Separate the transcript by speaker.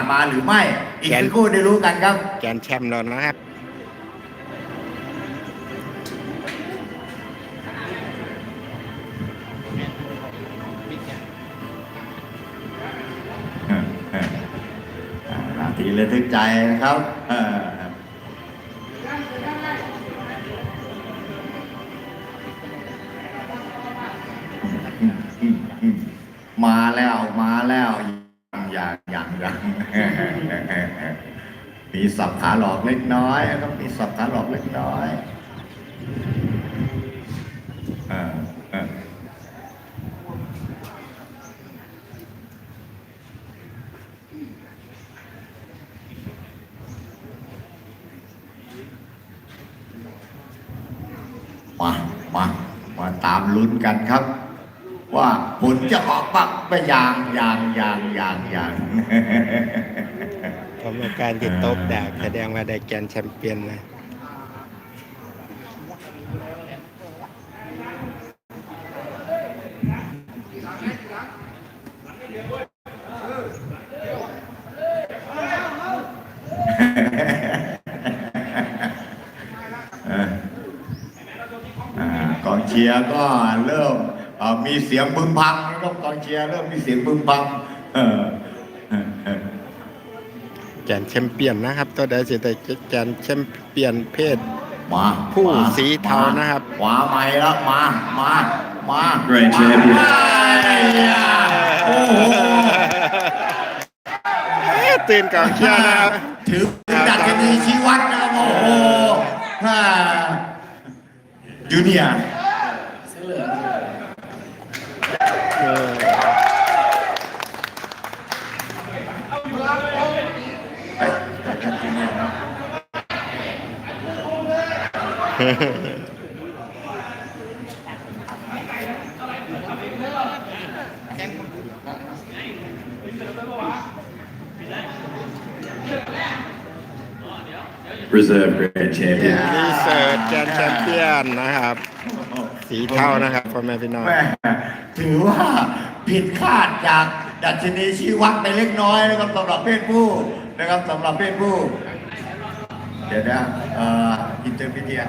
Speaker 1: านมาหรือไม่ อีก
Speaker 2: แกน
Speaker 1: สักครู่ได้รู้กันครับ
Speaker 2: แกนแชมป์เรานะครับ
Speaker 1: นาทีระทึกใจนะครับเออมาแล้วมาแล้ว อย่างอย่างอย่างมีสับขาหลอกเล็กน้อยนะครับมีสับขาหลอกเล็กน้อยออเออมา มา มาตามลุ้นกันครับ ว่าผลจะออกปักไปอย่างอย่างอย่างอย่างอย่าง
Speaker 2: กรรมการติดโต๊ะดากแสดงว่าได้แกนแชมเปี้ยนนะ
Speaker 1: อ่ากองเชียร์ก็เริ่มเอ่อ มีเสียงบึมพังนะครับกองเชียร์เริ่มมีเสียงบึมพังเออเออเออ
Speaker 2: แกนแชมเปี้ยนนะครับ ตัวใดสิได้แกนแชมเปี้ยนเพศ
Speaker 1: มา
Speaker 2: ผู้
Speaker 1: มา
Speaker 2: สีเทานะครับ
Speaker 1: ขวาไม้แล้วมามามา
Speaker 3: Grand champion
Speaker 1: โอ้โห
Speaker 2: ตื่นกองเชียร์นะครับ
Speaker 1: ถือดัชนีชี้วัดนะครับโอ้โหฮ่าจูเนียร์
Speaker 2: เออ
Speaker 1: เอ้ยจูเนียร์นะ
Speaker 3: Reserve Grand Champion.
Speaker 2: รีเสิร์ชแกนแชมเปี้ยนนะครับ สีเทานะครับพ่อแม่พี่น้อง
Speaker 1: แม่ถือว่าผิดคาดจากดัชนีชี้วัดไปเล็กน้อยนะครับสำหรับเพศผู้นะครับสำหรับเพศผู้ เดี๋ยวนะเอ่ออินเตอร์พีเดีย